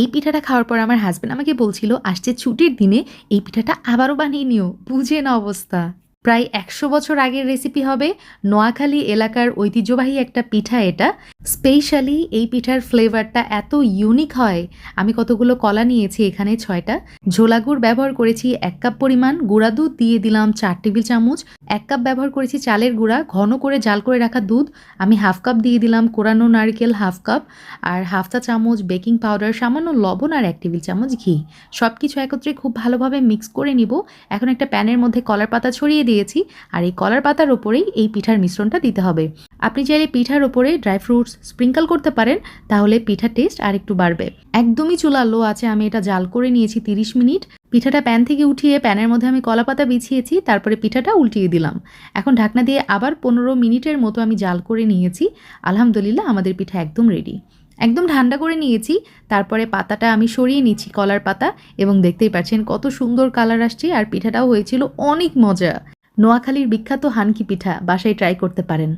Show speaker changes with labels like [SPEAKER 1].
[SPEAKER 1] এই পিঠাটা খাওয়ার পর আমার হাজব্যান্ড আমাকে বলছিল, আসছে ছুটির দিনে এই পিঠাটা আবারও বানিয়ে নিও। বুঝে না অবস্থা। প্রায় একশো বছর আগের রেসিপি হবে নোয়াখালী এলাকার ঐতিহ্যবাহী একটা পিঠা এটা। স্পেশালি এই পিঠার ফ্লেভারটা এত ইউনিক হয়। আমি কতগুলো কলা নিয়েছি এখানে ছয়টা। ঝোলা গুড় ব্যবহার করেছি এক কাপ পরিমাণ। গুঁড়া দুধ দিয়ে দিলাম চার টেবিল চামচ। এক কাপ ব্যবহার করেছি চালের গুঁড়া, ঘন করে জাল করে রাখা দুধ। আমি হাফ কাপ দিয়ে দিলাম কোরানো নারকেল হাফ কাপ আর হাফ চা চামচ বেকিং পাউডার, সামান্য লবণ আর এক টেবিল চামচ ঘি। সব কিছু একত্রে খুব ভালোভাবে মিক্স করে নিব। এখন একটা প্যানের মধ্যে কলার পাতা ছড়িয়ে দিয়েছি আর এই কলার পাতার ওপরেই এই পিঠার মিশ্রণটা দিতে হবে। আপনি চাইলে পিঠার ওপরে ড্রাই ফ্রুটস স্প্রিঙ্কল করতে পারেন, তাহলে পিঠার টেস্ট আর একটু বাড়বে। একদমই চুলা লো আছে, আমি এটা জাল করে নিয়েছি তিরিশ মিনিট। পিঠাটা প্যান থেকে উঠিয়ে প্যানের মধ্যে আমি কলা পাতা বিছিয়েছি, তারপরে পিঠাটা উল্টিয়ে দিলাম। এখন ঢাকনা দিয়ে আবার পনেরো মিনিটের মতো আমি জাল করে নিয়েছি। আলহামদুলিল্লাহ আমাদের পিঠা একদম রেডি একদম ঠান্ডা করে নিয়েছি, তারপরে পাতাটা আমি সরিয়ে নিচ্ছি কলার পাতা এবং দেখতেই পাচ্ছেন কত সুন্দর কালার আসছে আর পিঠাটাও হয়েছিল অনেক মজা। নোয়াখালীর বিখ্যাত হানকি পিঠা, বাসায় ট্রাই করতে পারেন।